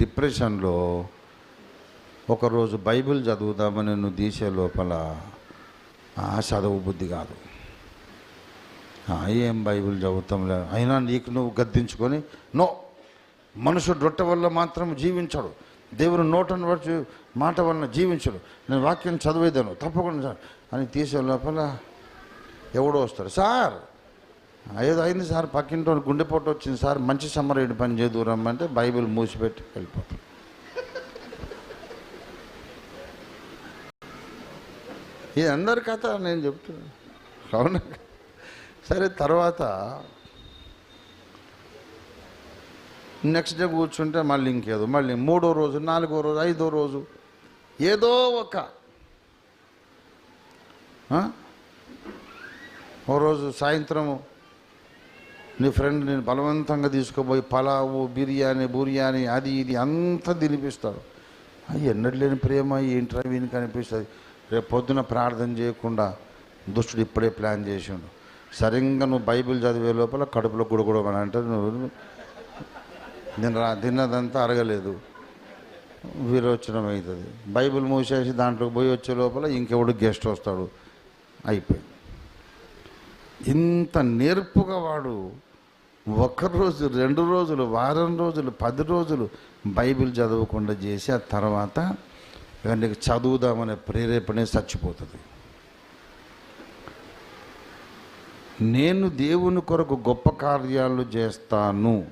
డిప్రెషన్లో ఒకరోజు బైబిల్ చదువుదామని నువ్వు తీసే లోపల ఆ చదువు బుద్ధి కాదు. ఏం బైబిల్ చదువుతాంలే? అయినా నీకు నువ్వు గద్దించుకొని నో మనుషుడు రొట్టె వల్ల మాత్రం జీవించడు. దేవుని నోటను వచ్చి మాట వలన జీవించడు. నేను వాక్యం చదివేదాను తప్పకుండా సార్ అని తీసే లోపల ఎవడో వస్తాడు సార్ ఏదో అయింది సార్ పక్కింటి గుండెపోటు వచ్చింది సార్ మంచి సమ్మరేడు పని చేదు రమ్మంటే బైబిల్ మూసిపెట్టి వెళ్ళిపోతాం. ఇది అందరి కథ నేను చెప్తున్నా. అవునా? సరే తర్వాత నెక్స్ట్ డే కూర్చుంటే మళ్ళీ ఇంకేదో మళ్ళీ మూడో రోజు నాలుగో రోజు ఐదో రోజు ఏదో ఒక ఓ రోజు సాయంత్రము నీ ఫ్రెండ్ నేను బలవంతంగా తీసుకుపోయి పలావు బిర్యానీ బుర్యానీ అది ఇది అంతా తినిపిస్తాడు. అయ్యి ఎన్నడూ లేని ప్రేమ ఏంట్రా వీనికి అనిపిస్తుంది. రేపు పొద్దున ప్రార్థన చేయకుండా దుష్టుడు ఇప్పుడే ప్లాన్ చేసిండు. సరిగ్గా నువ్వు బైబిల్ చదివే లోపల కడుపులో గుడగుడమని అంటే నువ్వు నేను రా తిన్నదంతా అరగలేదు. విరోచనం అవుతుంది. బైబిల్ మూసేసి దాంట్లోకి పోయి వచ్చే లోపల ఇంకెవడు గెస్ట్ వస్తాడు. అయిపోయింది. ఇంత నేర్పుగా వాడు రోజు రెండు రోజులు వారం రోజులు పది రోజులు బైబిల్ చదవకుండా చేసి ఆ తర్వాత ఇక నీకు చదువుదామనే ప్రేరేపణ చచ్చిపోతుంది. నేను దేవుని కొరకు గొప్ప కార్యాలు చేస్తాను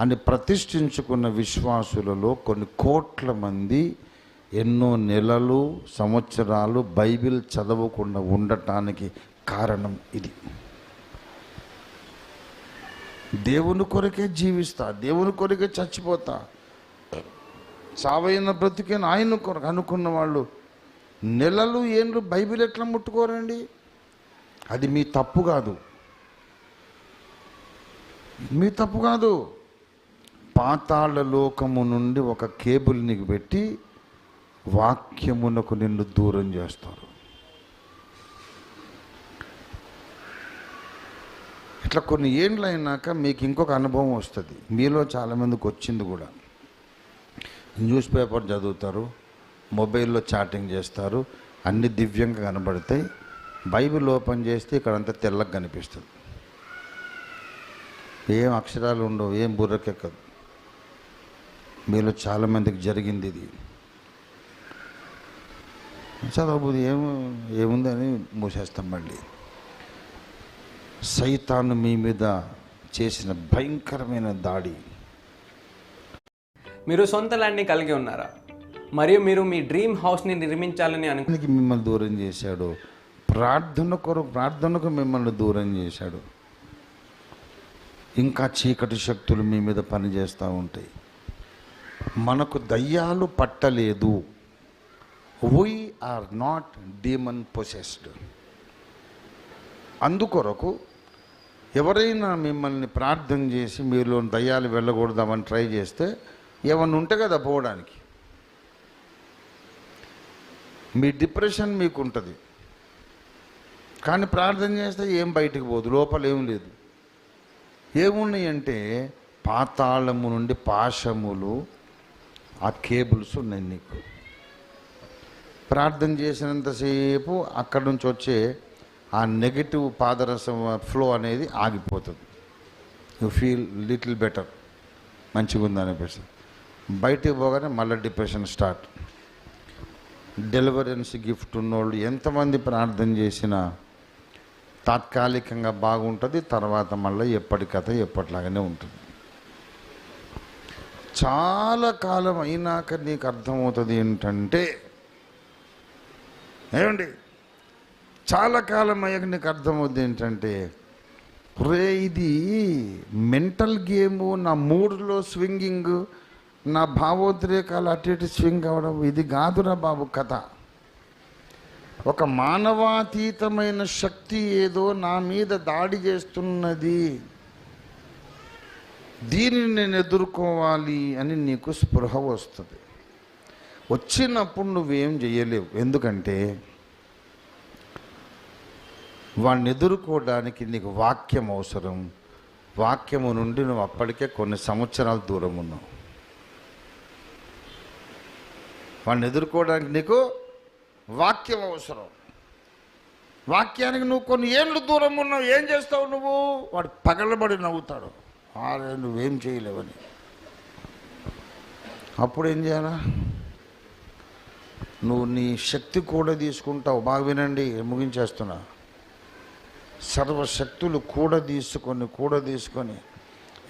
అని ప్రతిష్ఠించుకున్న విశ్వాసులలో కొన్ని కోట్ల మంది ఎన్నో నెలలు సంవత్సరాలు బైబిల్ చదవకుండా ఉండటానికి కారణం ఇది. దేవుని కొరకే జీవిస్తా దేవుని కొరకే చచ్చిపోతా. చావైన బ్రతికే ఆయన కొరకు అనుకున్న వాళ్ళు నెలలు ఏండ్లు బైబిల్ ఎట్లా ముట్టుకోరండి? అది మీ తప్పు కాదు. మీ తప్పు కాదు. పాతాళ లోకము నుండి ఒక కేబుల్ నీకు పెట్టి వాక్యమునకు నిన్ను దూరం చేస్తారు. ఇట్లా కొన్ని ఏండ్లు అయినాక మీకు ఇంకొక అనుభవం వస్తుంది. మీలో చాలామందికి వచ్చింది కూడా. న్యూస్ పేపర్ చదువుతారు మొబైల్లో చాటింగ్ చేస్తారు అన్ని దివ్యంగా కనబడతాయి. బైబిల్ ఓపెన్ చేస్తే ఇక్కడంతా తెల్లగా కనిపిస్తుంది. ఏం అక్షరాలు ఉండవు ఏం బుర్రకెక్కదు. మీలో చాలామందికి జరిగింది ఇది. చదవబోదు ఏమో ఏముందని మూసేస్తాం మళ్ళీ. సైతాను మీ మీద చేసిన భయంకరమైన దాడి. మీరు సొంత ల్యాండ్ని కలిగి ఉన్నారా? మరియు మీరు మీ డ్రీమ్ హౌస్ని నిర్మించాలని అను దేవునికి మిమ్మల్ని దూరం చేశాడు? ప్రార్థన కొరకు ప్రార్థనకు మిమ్మల్ని దూరం చేశాడు. ఇంకా చీకటి శక్తులు మీ మీద పనిచేస్తూ ఉంటాయి. మనకు దయ్యాలు పట్టలేదు. We are not demon possessed అందుకొరకు ఎవరైనా మిమ్మల్ని ప్రార్థన చేసి మీలో దయ్యాలు వెళ్ళకూడదామని ట్రై చేస్తే ఏమన్నా ఉంటే కదా పోవడానికి. మీ డిప్రెషన్ మీకు ఉంటుంది కానీ ప్రార్థన చేస్తే ఏం బయటికి పోదు లోపల ఏం లేదు. ఏమున్నాయంటే పాతాళము నుండి పాశములు ఆ కేబుల్స్ ఉన్నాయి నీకు. ప్రార్థన చేసినంతసేపు అక్కడి నుంచి వచ్చే ఆ నెగిటివ్ పాదరసం ఫ్లో అనేది ఆగిపోతుంది. యు ఫీల్ లిటిల్ బెటర్ మంచిగా ఉంది అనిపిస్తుంది. బయటికి పోగానే మళ్ళీ డిప్రెషన్ స్టార్ట్ డెలివరెన్స్ గిఫ్ట్ ఉన్నోళ్ళు ఎంతమంది ప్రార్థన చేసినా తాత్కాలికంగా బాగుంటుంది తర్వాత మళ్ళీ ఎప్పటి కథ ఎప్పటిలాగానే ఉంటుంది. చాలా కాలం అయినాక నీకు అర్థమవుతుంది ఏంటంటే ఏమండి? చాలా కాలం అయ్యాక నీకు అర్థమవుద్ది ఏంటంటే రే ఇది మెంటల్ గేము నా మూడ్లో స్వింగింగ్ నా భావోద్రేకాలు అటు ఇటు స్వింగ్ అవ్వడం ఇది కాదురా బాబు కథ. ఒక మానవాతీతమైన శక్తి ఏదో నా మీద దాడి చేస్తున్నది. దీనిని నేను ఎదుర్కోవాలి అని నీకు స్పృహ వస్తుంది. వచ్చినప్పుడు నువ్వేం చేయలేవు. ఎందుకంటే వాడిని ఎదుర్కోవడానికి నీకు వాక్యం అవసరం. వాక్యము నుండి నువ్వు అప్పటికే కొన్ని సంవత్సరాలు దూరం ఉన్నావు. వాడిని ఎదుర్కోవడానికి నీకు వాక్యం అవసరం. వాక్యానికి నువ్వు కొన్ని ఏళ్ళు దూరం ఉన్నావు ఏం చేస్తావు నువ్వు? వాడు పగలబడి నవ్వుతాడు. ఆరే నువ్వేం చేయలేవని. అప్పుడు ఏం చేయాలా? నువ్వు నీ శక్తి కూడా తీసుకుంటావు. బాగా వినండి ముగించేస్తున్నా. సర్వశక్తులు కూడా తీసుకొని కూడా తీసుకొని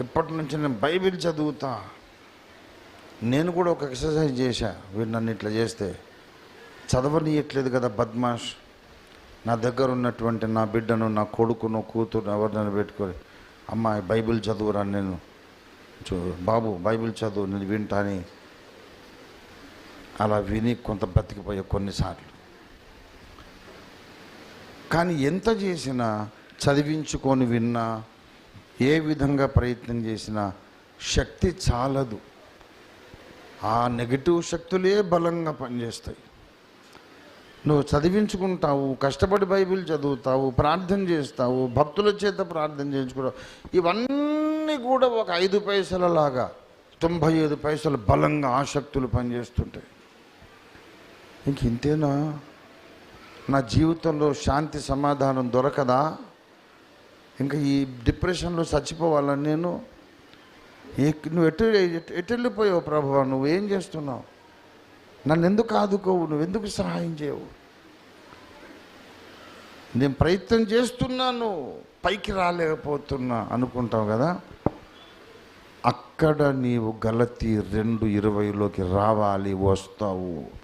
ఇప్పటి నుంచి నేను బైబిల్ చదువుతా. నేను కూడా ఒక ఎక్సర్సైజ్ చేశా వీడు నన్ను ఇట్లా చేస్తే. చదవనీయట్లేదు కదా బద్మాష్. నా దగ్గర ఉన్నటువంటి నా బిడ్డను నా కొడుకును కూతురు ఎవరినైనా పెట్టుకొని అమ్మాయి బైబిల్ చదువురా నేను. చూ బాబు బైబిల్ చదువు నేను వింటాని. అలా విని కొంత బతికిపోయా కొన్నిసార్లు. కానీ ఎంత చేసినా చదివించుకొని విన్నా ఏ విధంగా ప్రయత్నం చేసినా శక్తి చాలదు. ఆ నెగిటివ్ శక్తులే బలంగా పనిచేస్తాయి. నువ్వు చదివించుకుంటావు కష్టపడి బైబిల్ చదువుతావు ప్రార్థన చేస్తావు భక్తుల చేత ప్రార్థన చేయించుకుంటావు ఇవన్నీ కూడా ఒక ఐదు పైసల లాగా తొంభై ఐదు పైసలు బలంగా ఆసక్తులు పనిచేస్తుంటాయి. ఇంక ఇంతేనా? నా జీవితంలో శాంతి సమాధానం దొరకదా? ఇంకా ఈ డిప్రెషన్లో చచ్చిపోవాలని నేను నువ్వు ఎటు ఎటు- ఎటు వెళ్ళిపోయావు ప్రభు? నువ్వు ఏం చేస్తున్నావు? నన్ను ఎందుకు ఆదుకోవు? నువ్వు ఎందుకు సహాయం చేయవు? నేను ప్రయత్నం చేస్తున్నాను పైకి రాలేకపోతున్నా అనుకుంటావు కదా? అక్కడ నీవు గలతి రెండు ఇరవైలోకి రావాలి వస్తావు.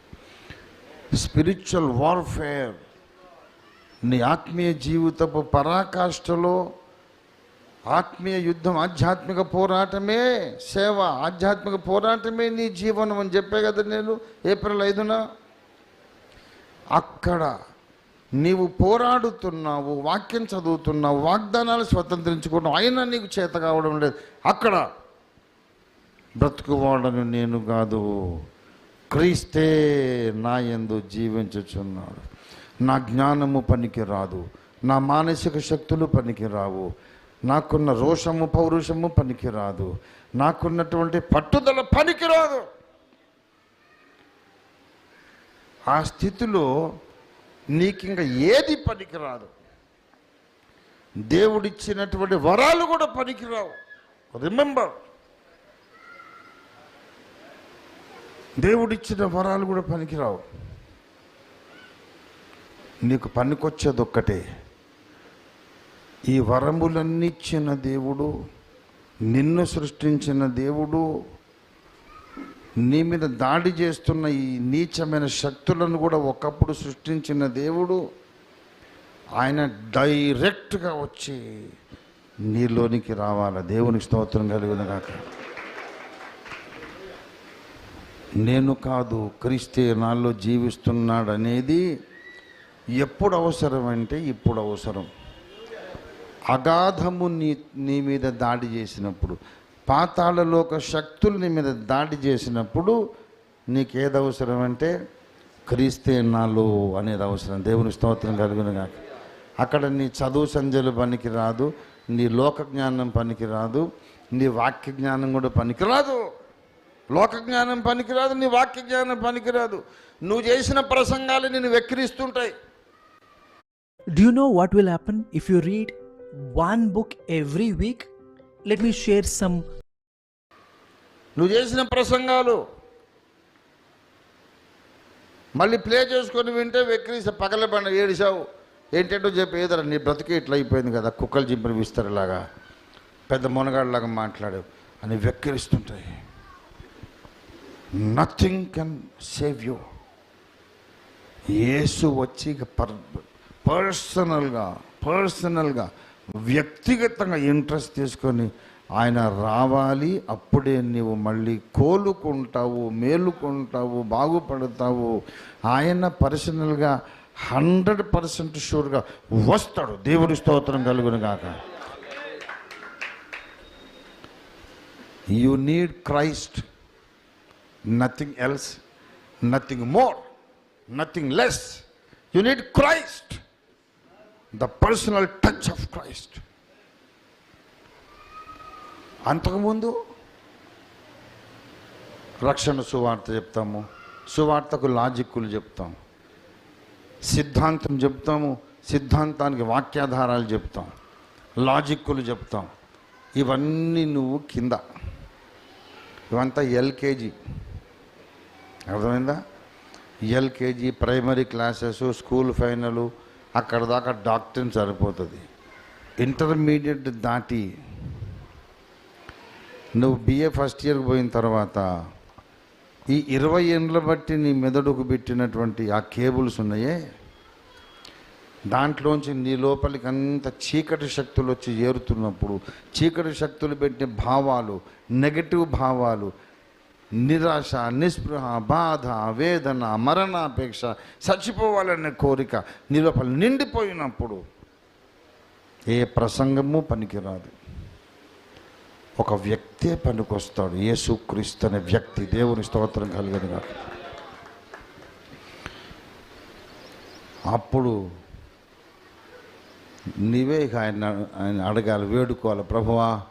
స్పిరిచువల్ వార్ఫేర్ నీ ఆత్మీయ జీవితపు పరాకాష్ఠలో ఆత్మీయ యుద్ధం ఆధ్యాత్మిక పోరాటమే సేవ ఆధ్యాత్మిక పోరాటమే నీ జీవనం అని చెప్పే కదా నేను ఏప్రిల్ ఐదున. అక్కడ నీవు పోరాడుతున్నావు వాక్యం చదువుతున్నావు వాగ్దానాలు స్వతంత్రించుకున్నావు అయినా నీకు చేత కావడం లేదు. అక్కడ బ్రతుకువాడను నేను కాదు. క్రీస్తే నా ఎందు జీవించుచున్నాడు. నా జ్ఞానము పనికి రాదు నా మానసిక శక్తులు పనికి రావు నాకున్న రోషము పౌరుషము పనికి రాదు నాకున్నటువంటి పట్టుదల పనికి రాదు. ఆ స్థితిలో నీకు ఇంకా ఏది పనికిరాదు దేవుడిచ్చినటువంటి వరాలు కూడా పనికిరావు రిమెంబర్ దేవుడిచ్చిన వరాలు కూడా పనికిరావు. నీకు పనికొచ్చేది ఒక్కటే ఈ వరములన్నీ ఇచ్చిన దేవుడు నిన్ను సృష్టించిన దేవుడు నీ మీద దాడి చేస్తున్న ఈ నీచమైన శక్తులను కూడా ఒకప్పుడు సృష్టించిన దేవుడు ఆయన డైరెక్ట్గా వచ్చి నీలోనికి రావాల? దేవునికి స్తోత్రం కలిగిన కాక నేను కాదు క్రీస్తే నాలో జీవిస్తున్నాడు అనేది ఎప్పుడు అవసరం అంటే ఇప్పుడు అవసరం. అగాధము నీ నీ మీద దాడి చేసినప్పుడు పాతాళలోక శక్తులు నీ మీద దాడి చేసినప్పుడు నీకేది అవసరం అంటే క్రీస్తే నాలో అనేది అవసరం. దేవుని స్తోత్రం కలుగును కాక అక్కడ నీ చదువు సంధ్యలు పనికి రాదు నీ లోక జ్ఞానం పనికి రాదు నీ వాక్య జ్ఞానం కూడా పనికిరాదు. లోక జ్ఞానం పనికిరాదు నీ వాక్య జ్ఞానం పనికిరాదు. నువ్వు చేసిన ప్రసంగాలు నేను వెక్కిరిస్తుంటాయి. You know what will happen if you read one book every week? Let me share some. నువ్వు చేసిన ప్రసంగాలు మళ్ళీ ప్లే చేసుకొని వింటే వెక్కిరిస్తే పగలబండ ఏడిసావు ఏంటంటో చెప్పి ఏదరా నీ బ్రతికే ఇట్లా అయిపోయింది కదా కుక్కలు చింపిన విస్తరలాగా. పెద్ద మునగాడిలాగా మాట్లాడావు. అని వెక్కిరిస్తుంటాయి. Nothing can save you Yesu వచ్చి ఇక పర్ పర్సనల్గా పర్సనల్గా వ్యక్తిగతంగా ఇంట్రెస్ట్ తీసుకొని ఆయన రావాలి అప్పుడే నీవు మళ్ళీ కోలుకుంటావు మేలుకుంటావు బాగుపడతావు. ఆయన పర్సనల్గా హండ్రెడ్ పర్సెంట్ షూర్గా వస్తాడు. దేవుడి స్తోత్రం కలుగును గాక. You need Christ nothing else nothing more nothing less you need Christ the personal touch of Christ అంతకుముందు రక్షణ సువార్త చెప్తాము సువార్తకు లాజిక్కులు చెప్తాం సిద్ధాంతం చెప్తాము సిద్ధాంతానికి వాక్యాధారాలు చెప్తాం లాజిక్కులు చెప్తాం ఇవన్నీ నువ్వు కింద. ఇవంతా ఎల్కేజీ. అర్థమైందా? LKG primary classes school final అక్కడ దాకా డాక్టర్ని సరిపోతుంది. ఇంటర్మీడియట్ దాటి నువ్వు బిఏ ఫస్ట్ ఇయర్కి పోయిన తర్వాత ఈ ఇరవై ఏండ్ల బట్టి నీ మెదడుకు పెట్టినటువంటి ఆ కేబుల్స్ ఉన్నాయే? దాంట్లోంచి నీ లోపలికి అంత చీకటి శక్తులు వచ్చి ఏరుతున్నప్పుడు చీకటి శక్తులు పెట్టిన భావాలు నెగటివ్ భావాలు నిరాశ నిస్పృహ బాధ వేదన మరణాపేక్ష చచ్చిపోవాలనే కోరిక నిలపలు నిండిపోయినప్పుడు ఏ ప్రసంగము పనికిరాదు. ఒక వ్యక్తే పనికొస్తాడు యేసుక్రీస్తు అనే వ్యక్తి దేవుని స్తోత్రం కలిగింది కాదు అప్పుడు నీవే ఆయన ఆయన అడగాలి వేడుకోవాలి ప్రభువా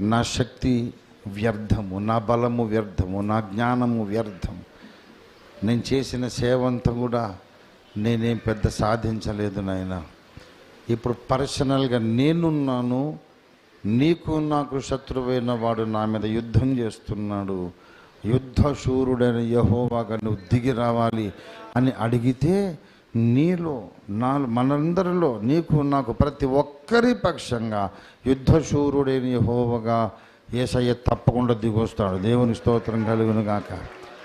నా శక్తి వ్యర్థము నా బలము వ్యర్థము నా జ్ఞానము వ్యర్థము. నేను చేసిన సేవంతా కూడా నేనేం పెద్ద సాధించలేదు నాయన. ఇప్పుడు పర్సనల్గా నేనున్నాను నీకు నాకు శత్రువైన వాడు నా మీద యుద్ధం చేస్తున్నాడు. యుద్ధ శూరుడైన యహోవాగా నువ్వు దిగి రావాలి అని అడిగితే నీలో నా మనందరిలో నీకు నాకు ప్రతి ఒక్కరి పక్షంగా యుద్ధశూరుడైన యహోవగా ఏసయ్య తప్పకుండా దిగొస్తాడు దేవుని స్తోత్రం కలుగును గాక.